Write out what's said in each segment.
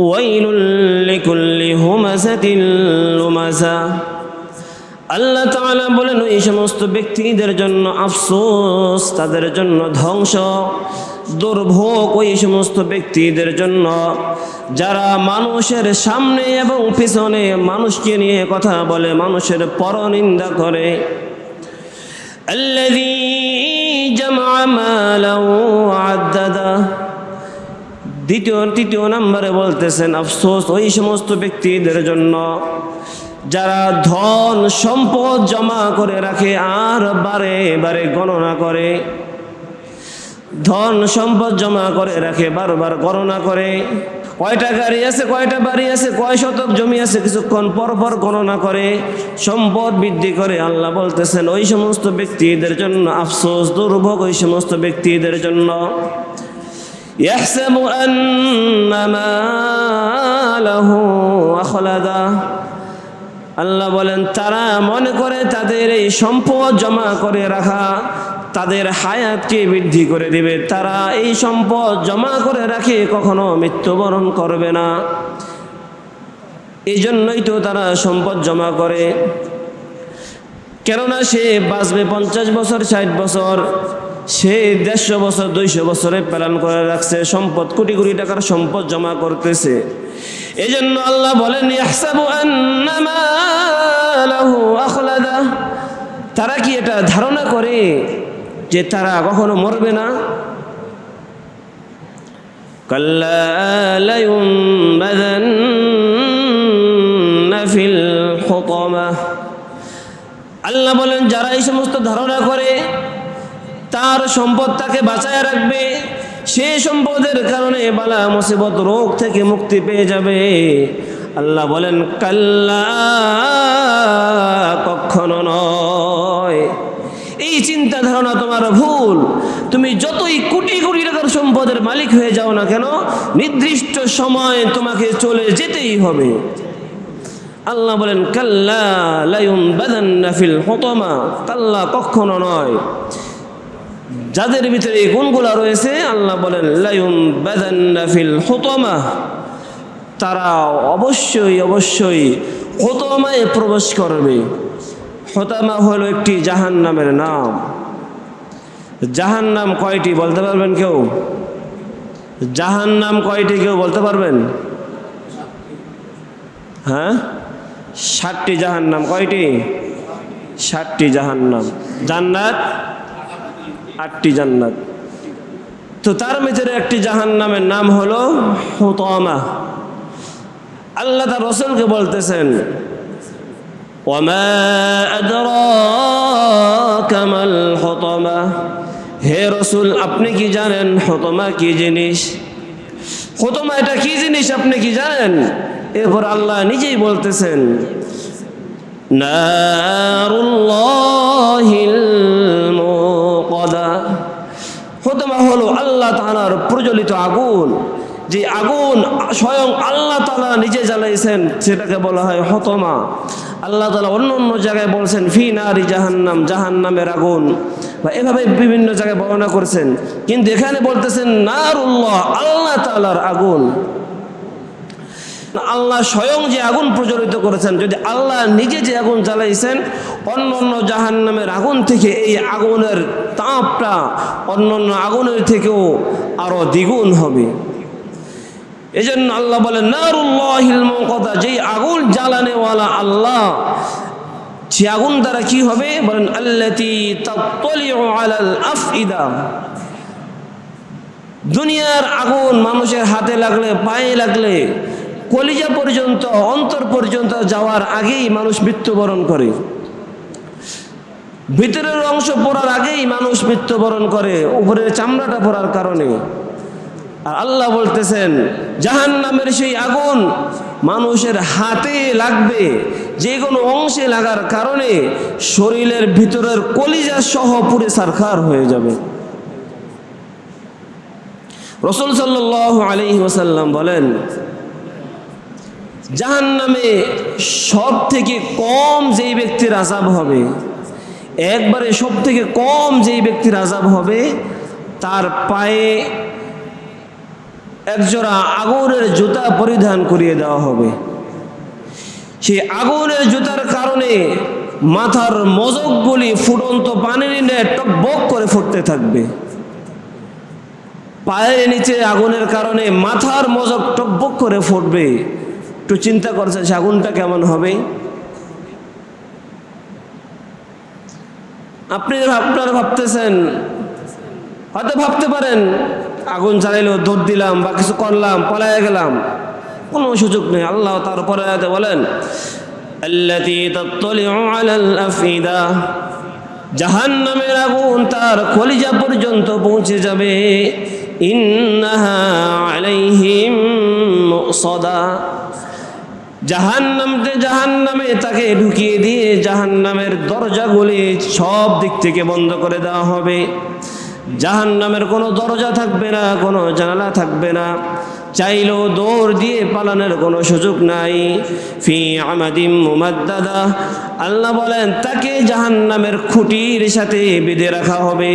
ويل لكل همزة لمزة আল্লাহ তাআলা বলেন এই সমস্ত ব্যক্তিদের জন্য আফসোস তাদের জন্য ধ্বংস দুর্ভোগ ওই সমস্ত ব্যক্তিদের জন্য যারা মানুষের সামনে এবং পিছনে মানুষকে নিয়ে কথা বলে মানুষের পরনিন্দা করে الذي جمع مالا وعدده দ্বিতীয়, তৃতীয় নম্বরে বলতেছেন, আফসোস, ওই সমস্ত ব্যক্তিদের জন্য যারা ধন, সম্পদ জমা করে রাখে আর বারে বারে গণনা করে, ধন, সম্পদ জমা করে রাখে, বারবার গণনা করে, কয়টা গাড়ি আছে, কয়টা বাড়ি আছে, কয় শতক জমি আছে, কিছুক্ষণ পর পর গণনা করে, সম্পদ বৃদ্ধি করে আল্লাহ বলতেছেন, ওই সমস্ত ব্যক্তিদের জন্য, আফসোস, দুর্ভোগ, ওই সমস্ত ব্যক্তিদের জন্য يحسب أن ماله أخلده আল্লাহ বলেন তারা মনে করে তাদের এই সম্পদ জমা করে রাখা তাদের হায়াতকে বৃদ্ধি করে দিবে তারা এই সম্পদ জমা করে রাখে কখনো মৃত্যুবরণ করবে না এই জন্যই তো তারা সম্পদ জমা করে কেননা সে বাঁচবে পঞ্চাশ বছর ষাট বছর সে দেড়শো বছর, দুইশো বছরে প্ল্যান করে রাখছে, সম্পদ, কোটি কোটি টাকার সম্পদ জমা করতেছে। এই জন্য আল্লাহ বলেন তারা কি এটা ধারণা করে যে তারা কখনো মরবে না? আল্লাহ বলেন, যারা এই সমস্ত ধারণা করে তার সম্পদ তাকে বাঁচায় রাখবে, সে সম্পদের কারণে বালা মুসিবত রোগ থেকে মুক্তি পেয়ে যাবে। আল্লাহ বলেন, কাল্লা, কখনো নয়। এই চিন্তা ধারণা তোমার ভুল। তুমি যতই কোটি কোটি টাকার সম্পদের মালিক হয়ে যাও না কেন, নির্দিষ্ট সময় তোমাকে চলে যেতেই হবে। আল্লাহ বলেন, কাল্লা, লায়ুম বাদান নাফিল হতমা। কাল্লা কখনো নয়। যাদের ভিতরে এই গুণগুলা রয়েছে, আল্লাহ বলেন লায়ুম বাদান নাফিল হতমা। তারা অবশ্যই অবশ্যই হতমায় প্রবেশ করবে। হতামা হলো একটি জাহান নামের নাম। জাহান নাম কয়টি বলতে পারবেন কেউ? জাহান নাম কয়টি কেউ বলতে পারবেন? হ্যাঁ? ষাটটি জাহান্নাম কয়টি? ষাটটি জাহান্নাম। জান্নাত? আটটি জান্নাত। তো তার ভিতরে একটি জাহান্নামের নাম হলো হুতামা। আল্লাহ তার রসুলকে বলতেছেন কামাল হতমা? হে রসুল, আপনি কি জানেন হতমা কি জিনিস? হতমা এটা কি জিনিস আপনি কি জানেন? এরপর আল্লাহ নিজেই বলতেছেন হতমা হলো আল্লাহ তালার প্রজ্বলিত আগুন। যে আগুন স্বয়ং আল্লাহ তালা নিজে জ্বালাইছেন, সেটাকে বলা হয় হতমা। আল্লাহ তালা অন্য অন্য জায়গায় বলছেন, ফি নারী জাহান্নাম জাহান্নামের আগুন। বা এভাবে বিভিন্ন জায়গায় বর্ণনা করছেন। কিন্তু এখানে বলতেছেন, নারুল্লাহ আল্লাহ তালার আগুন। আল্লাহ স্বয়ং যে আগুন প্রজ্বলিত করেছেন, যদি আল্লাহ নিজে যে আগুন জ্বালাইছেন, অন্য অন্য জাহান নামের আগুন থেকে এই আগুনের তাপটা অন্য অন্য আগুনের থেকেও আরও দ্বিগুণ হবে। এই জন্য আল্লাহ বলেন, নারুল্লাহিল কথা যেই আগুন জ্বালানেওয়ালা আল্লাহ, সে আগুন দ্বারা কি হবে? বলেন, আল্লাতি দুনিয়ার আগুন মানুষের হাতে লাগলে, পায়ে লাগলে কলিজা পর্যন্ত, অন্তর পর্যন্ত যাওয়ার আগেই মানুষ মৃত্যুবরণ করে। ভিতরের অংশ পড়ার আগেই মানুষ মৃত্যুবরণ করে, উপরের চামড়াটা পড়ার কারণে। আর আল্লাহ বলতেছেন জাহান নামের সেই আগুন মানুষের হাতে লাগবে, যে কোনো অংশে লাগার কারণে শরীরের ভিতরের কলিজা সহ পুরে সারখার হয়ে যাবে। রসুল সাল্লাহ আলি ওসাল্লাম বলেন জাহান নামে সব থেকে কম যেই ব্যক্তির আজাব হবে, একবারে সব থেকে কম যেই ব্যক্তির আজাব হবে, তার পায়ে একজোড়া আগুনের জুতা পরিধান করিয়ে দেওয়া হবে। সেই আগুনের জুতার কারণে মাথার মজকগুলি ফুটন্ত পানির নিয়ে টকবক করে ফুটতে থাকবে। পায়ের নিচে আগুনের কারণে মাথার মজক টকবক করে ফুটবে। একটু চিন্তা করছেন সে আগুনটা কেমন হবে? আপনি আপনারা ভাবতেছেন, হয়তো ভাবতে পারেন, আগুন জ্বালাইলো দৌড় দিলাম বা কিছু করলাম পলায় গেলাম। কোনো সুযোগ নেই, আল্লাহ তারপরে বলেন আফিদা জাহান্নামের আগুন তার কলিজা পর্যন্ত পৌঁছে যাবে। ইন্নাহা আলাইহিম মুসদা জাহান্নামতে জাহান্নামে তাকে ঢুকিয়ে দিয়ে জাহান্নামের দরজাগুলি সব দিক থেকে বন্ধ করে দেওয়া হবে। জাহান্নামের কোনো দরজা থাকবে না, কোনো জানালা থাকবে না। চাইলেও দৌড় দিয়ে পালানোর কোনো সুযোগ নাই। ফি আমাদিম মুমাদ্দাদা। আল্লাহ বলেন, তাকে জাহান্নামের খুঁটির সাথে বেঁধে রাখা হবে।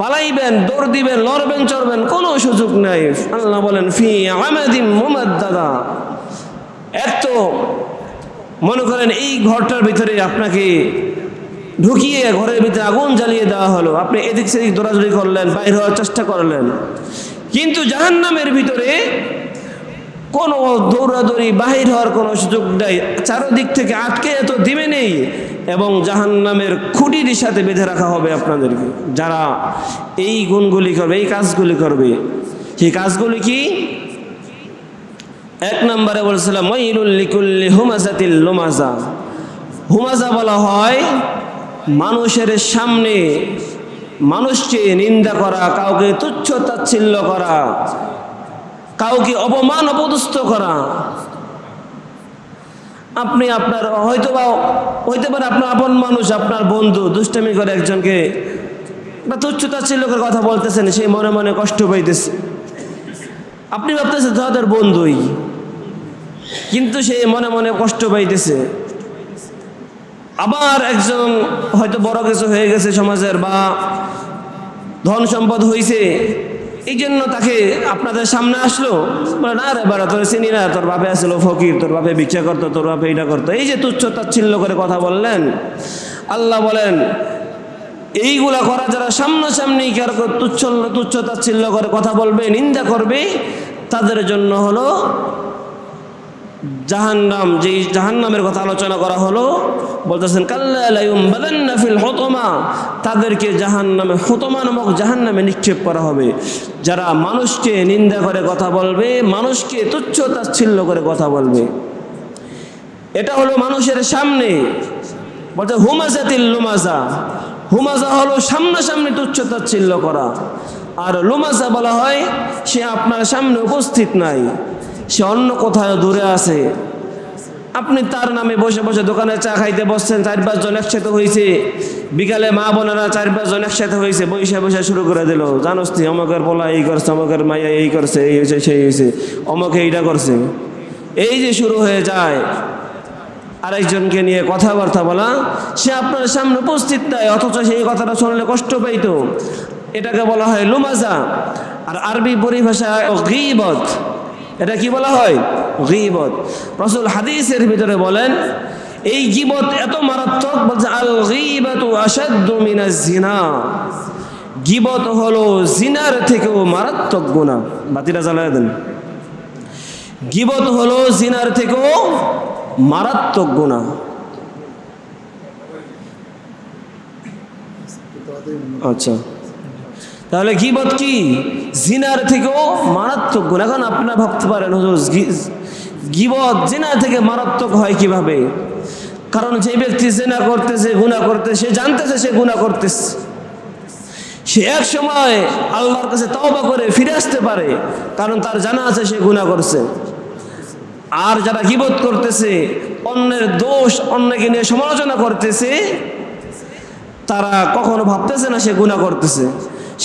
পালাইবেন, দৌড় দিবেন, লড়বেন, চড়বেন, কোনো সুযোগ নাই। আল্লাহ বলেন, ফি আমাদিন মোহাম্মদ দাদা এত, মনে করেন, এই ঘরটার ভিতরে আপনাকে ঢুকিয়ে ঘরের ভিতরে আগুন জ্বালিয়ে দেওয়া হলো। আপনি এদিক সেদিক দৌড়াদৌড়ি করলেন, বাইর হওয়ার চেষ্টা করলেন। কিন্তু জাহান্নামের ভিতরে কোনো দৌড়াদৌড়ি বাহির হওয়ার কোনো সুযোগ নেই। চারোদিক থেকে আটকে এত দিবে নেই এবং জাহান্নামের খুঁটির সাথে বেঁধে রাখা হবে আপনাদেরকে। যারা এই গুণগুলি করবে, এই কাজগুলি করবে, সেই কাজগুলি কি? এক নম্বরে বলছিলাম মঈনুল্লিকুল্লি হুমাজাতিল লোমাজা। হুমাজা বলা হয়, মানুষের সামনে মানুষকে নিন্দা করা, কাউকে তুচ্ছ তাচ্ছিল্য করা কাউকে অপমান, অপদস্থ করা। আপনি আপনার হয়তো বা হইতে পারে আপনার আপন মানুষ, আপনার বন্ধু, দুষ্টামি করে একজনকে বা তুচ্ছ তাচ্ছিল্য করে কথা বলতেছেন সেই মনে মনে কষ্ট পাইতেছে। আপনি ভাবতেছেন তাদের বন্ধুই, কিন্তু সে মনে মনে কষ্ট পাইতেছে। আবার একজন হয়তো বড় কিছু হয়ে গেছে সমাজের বা ধন সম্পদ হয়েছে এই জন্য তাকে আপনাদের সামনে আসলো। বলে, না রে বারা তোর চিনি না, তোর বাপে আসলো ফকির, তোর বাপে ভিক্ষা করতো, তোর বাপে এটা করতো। এই যে তুচ্ছ তাচ্ছিল্য করে কথা বললেন, আল্লাহ বলেন, এইগুলা করা যারা সামনাসামনি কার তুচ্ছ তুচ্ছ তাচ্ছিল্য করে কথা বলবে, নিন্দা করবে, তাদের জন্য হলো জাহান্নাম, যেই জাহান্নামের কথা আলোচনা করা হলো, বলতেছেন কাল্লাফিল হতমা তাদেরকে জাহান্নামে, হতমা নামক জাহান্নামে নিক্ষেপ করা হবে। যারা মানুষকে নিন্দা করে কথা বলবে, মানুষকে তুচ্ছ তাচ্ছিল্য করে কথা বলবে। এটা হলো মানুষের সামনে। বলতে হুমাজাতিল লুমাজা হুমাজা হলো সামনাসামনি তুচ্ছ তাচ্ছিল্য করা। আর লুমাজা বলা হয়, সে আপনার সামনে উপস্থিত নাই। সে অন্য কোথাও দূরে আছে? আপনি তার নামে বসে বসে দোকানে চা খাইতে বসছেন, চার পাঁচজন একসাথে হয়েছে বিকালে মা বোনেরা চার পাঁচজন একসাথে হয়েছে বসে বসে শুরু করে দিল। জানোস তুই অমকের বলা এই করছে, অমকের মাইয়া এই করছে, এই হয়েছে সেই হয়েছে অমকে এইটা করছে। এই যে শুরু হয়ে যায়। আরেকজনকে নিয়ে কথাবার্তা বলা, সে আপনার সামনে উপস্থিত নাই, অথচ সেই কথাটা শুনলে কষ্ট পাইতো। এটাকে বলা হয় লুমাজা। আর আরবি পরিভাষায় গিবত এটা কি বলা হয়? গিবত। রসুল হাদিসের ভিতরে বলেন, এই গিবত এত মারাত্মক, বলছে আল গিবাতু আসাদ্দু জিনা। গিবত হলো জিনার থেকেও মারাত্মক গুণা বাতিটা জ্বালায় দেন। গিবত হলো জিনার থেকেও মারাত্মক গুনাহ। আচ্ছা। তাহলে গিবত কি? জিনার থেকেও মারাত্মক গুণ। এখন আপনারা ভাবতে পারেন, হুজুর গিবত জিনার থেকে মারাত্মক হয় কীভাবে? কারণ যে ব্যক্তি জেনা করতেছে, গুণা করতেছে, সে জানতেছে সে গুণা করতেছে। সে এক সময় আল্লাহর কাছে তওবা করে ফিরে আসতে পারে, কারণ তার জানা আছে সে গুণা করছে। আর যারা গিবত করতেছে, অন্যের দোষ অন্যকে নিয়ে সমালোচনা করতেছে, তারা কখনো ভাবতেছে না সে গুণা করতেছে।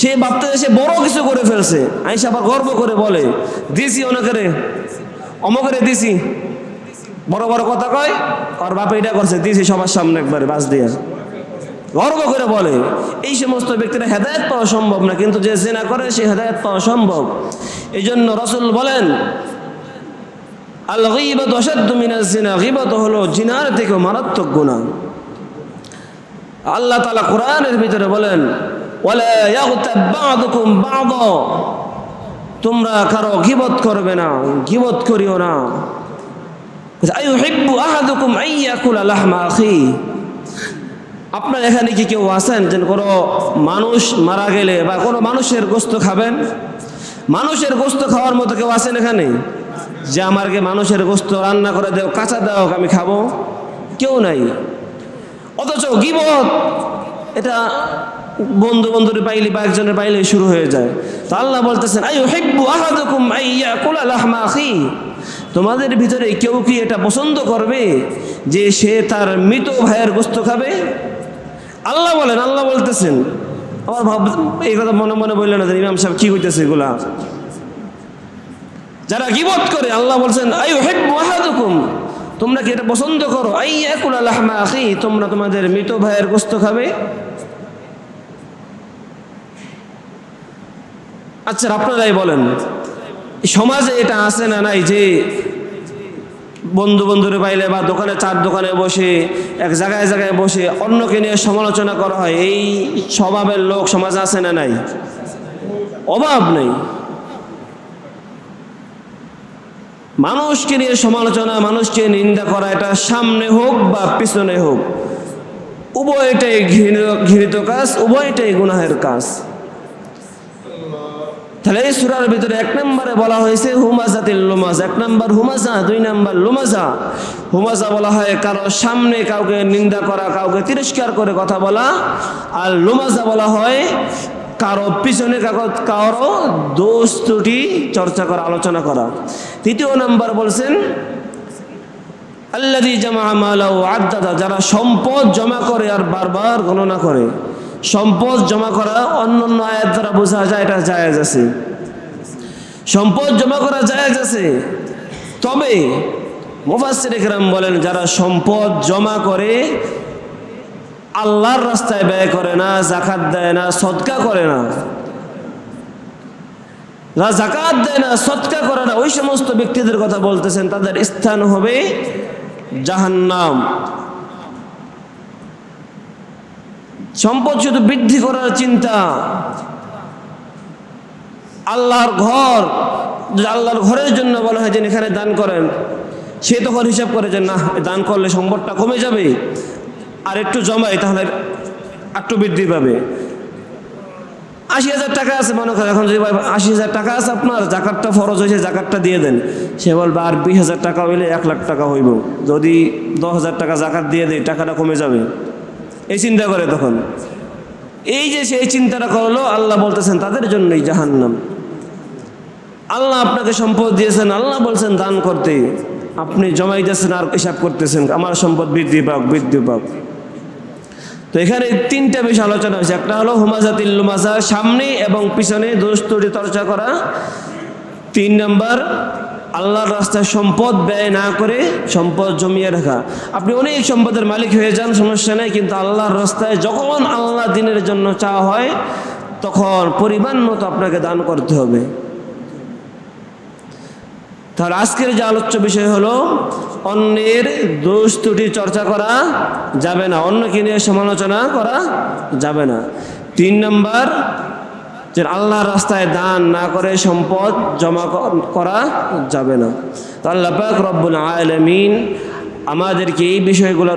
সে ভাবতেছে সে বড় কিছু করে ফেলছে। আইসা আবার গর্ব করে বলে, দিছি অনেকেরে অমকেরে দিছি। বড় বড় কথা কয় আর বাপে এটা করছে, দিছি সবার সামনে একবারে, বাস দিয়ে। গর্ব করে বলে, এই সমস্ত ব্যক্তিরা হেদায়ত পাওয়া সম্ভব না, কিন্তু যে জেনা করে সে হেদায়ত পাওয়া সম্ভব। এই জন্য রসুল বলেন জিনা হলো জিনার থেকে মারাত্মক গুণা আল্লাহ তালা কোরআনের ভিতরে বলেন তোমরা কারও গিবত করবে না, গিবত করিও না। আপনার এখানে কি কেউ আছেন যে কোনো মানুষ মারা গেলে বা কোনো মানুষের গোস্ত খাবেন? মানুষের গোস্ত খাওয়ার মতো কেউ আছেন এখানে? যে আমাকে মানুষের গোস্ত রান্না করে দেও, কাঁচা দাও আমি খাব? কেউ নাই। অথচ গিবত, এটা বন্ধু বন্ধুর পাইলে বা একজনের পাইলে শুরু হয়ে যায়। তো আল্লাহ বলতেছেন আই হেব্বু আহাদুকুম আইয়া কুলা লাহমা আখি। তোমাদের ভিতরে কেউ কি এটা পছন্দ করবে যে সে তার মৃত ভাইয়ের গোস্ত খাবে? আল্লাহ বলেন, আল্লাহ বলতেছেন। আমার ভাব, এই কথা মনে মনে বললেন না ইমাম সাহেব, কি হইতেছে এগুলা? যারা গিবত করে, আল্লাহ বলছেন আই হেব্বু আহাদুকুম। তোমরা কি এটা পছন্দ করো? আই একুল আল্লাহমা আখি। তোমরা তোমাদের মৃত ভাইয়ের গোস্ত খাবে? আচ্ছা আপনারাই বলেন। সমাজে এটা আছে না নাই যে বন্ধু বন্ধুরে পাইলে বা দোকানে চার দোকানে বসে, এক জায়গায় জায়গায় বসে অন্যকে নিয়ে সমালোচনা করা হয়, এই স্বভাবের লোক সমাজে আছে না নাই? অভাব নেই। মানুষকে নিয়ে সমালোচনা, মানুষকে নিন্দা করা, এটা সামনে হোক বা পিছনে হোক, উভয়টাই ঘৃণিত ঘৃণিত কাজ, উভয়টাই গুনাহের কাজ। তাহলে এই সুরার ভিতরে এক নম্বরে বলা হয়েছে হুমাজাতিল লুমাজ। এক নম্বর হুমাজা, দুই নম্বর লুমাজা। হুমাজা বলা হয় কারও সামনে কাউকে নিন্দা করা, কাউকে তিরস্কার করে কথা বলা। আর লুমাজা বলা হয় কারও পিছনে কাগজ কারও দোষ ত্রুটি চর্চা করা, আলোচনা করা। তৃতীয় নাম্বার বলছেন আল্লাদি জামা মালাও আদাদা যারা সম্পদ জমা করে আর বারবার গণনা করে। সম্পদ জমা করা অন্য অন্য আয়াত দ্বারা বোঝা যায় এটা জায়েজ আছে। সম্পদ জমা করা জায়েজ আছে। তবে মুফাসসির একরাম বলেন, যারা সম্পদ জমা করে আল্লাহর রাস্তায় ব্যয় করে না জাকাত দেয় না সদকা করে না, যারা জাকাত দেয় না, সৎকা করে না, ওই সমস্ত ব্যক্তিদের কথা বলতেছেন, তাদের স্থান হবে জাহান্নাম। সম্পদ শুধু বৃদ্ধি করার চিন্তা। আল্লাহর ঘর আল্লাহর ঘরের জন্য বলা হয় যে এখানে দান করেন, সে তখন হিসাব করে যে না দান করলে সম্পদটা কমে যাবে। আর একটু জমাই তাহলে একটু বৃদ্ধি পাবে। আশি হাজার টাকা আছে, মনে করেন, এখন যদি আশি হাজার টাকা আছে আপনার, জাকাতটা ফরজ হয়েছে, জাকাতটা দিয়ে দেন। সে বলবে, আর বিশ হাজার টাকা হইলে এক লাখ টাকা হইব। যদি দশ হাজার টাকা জাকাত দিয়ে দেয়, টাকাটা কমে যাবে। এই চিন্তা করে তখন। এই যে সেই চিন্তাটা করল, আল্লাহ বলতেছেন, তাদের জন্যই জাহান্নাম। আল্লাহ আপনাকে সম্পদ দিয়েছেন, আল্লাহ বলছেন, দান করতে। আপনি জমাই জমাইতেছেন আর হিসাব করতেছেন, আমার সম্পদ বৃদ্ধি পাক বৃদ্ধি পাক। তো এখানে তিনটা বিষয় আলোচনা হয়েছে। একটা হলো, হুমাজাতিল লুমাজা, সামনে এবং পিছনে দোষ ত্রুটি চর্চা করা। তিন নম্বর আল্লাহর রাস্তায় সম্পদ ব্যয় না করে সম্পদ জমিয়ে রাখা। আপনি অনেক সম্পদের মালিক হয়ে যান, সমস্যা নেই, কিন্তু আল্লাহর রাস্তায় যখন আল্লাহ দিনের জন্য চাওয়া হয়, তখন পরিমাণ মতো আপনাকে দান করতে হবে। তাহলে আজকের যে আলোচ্য বিষয় হলো, অন্যের দোষ ত্রুটি চর্চা করা যাবে না, অন্যকে নিয়ে সমালোচনা করা যাবে না। তিন নম্বর যে আল্লাহর রাস্তায় দান না করে সম্পদ জমা করা যাবে না। তো আল্লাহ রব্বুল আলমিন আমাদেরকে এই বিষয়গুলোর